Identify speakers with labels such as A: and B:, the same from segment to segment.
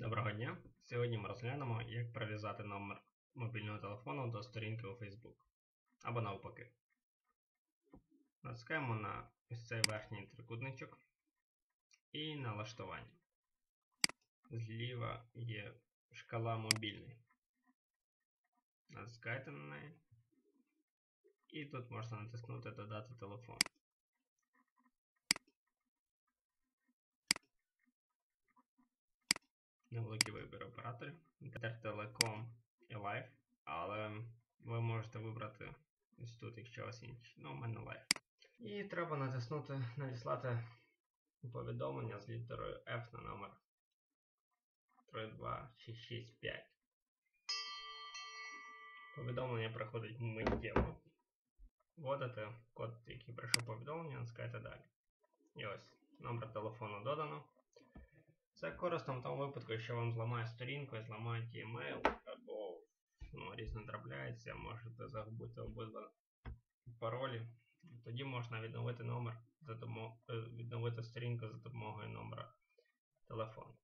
A: Доброго дня! Сьогодні ми розглянемо, як прив'язати номер мобільного телефону до сторінки у Facebook. Або навпаки. Натискаємо на ось цей верхній трикутничок і налаштування. Зліва є шкала мобільний. Натискайте на неї. І тут можна натиснути Додати телефон. Невеликий вибір операторів. Інтертелеком і Life, але ви можете вибрати ось тут, якщо у вас інші. Ну, у мене Life. І треба натиснути Надіслати повідомлення з літерою F на номер 32665. Повідомлення приходить миттєво. Вводите код, який прийшов повідомлення, натискаєте далі. І ось номер телефону додано. Це корисно в тому випадку, якщо вам зламає сторінку і зламають e-mail, або ну, різно трапляється, можете загубити обидва паролі. Тоді можна відновити номер е, відновити сторінку за допомогою номера телефону.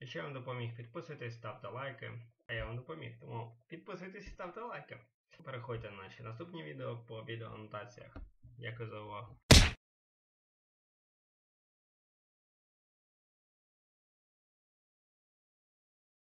A: Якщо я вам допоміг, підписуйтесь, ставте лайки. А я вам допоміг, тому підписуйтесь і ставте лайки. Переходьте на наші наступні відео по відеоанотаціях. Дякую за увагу.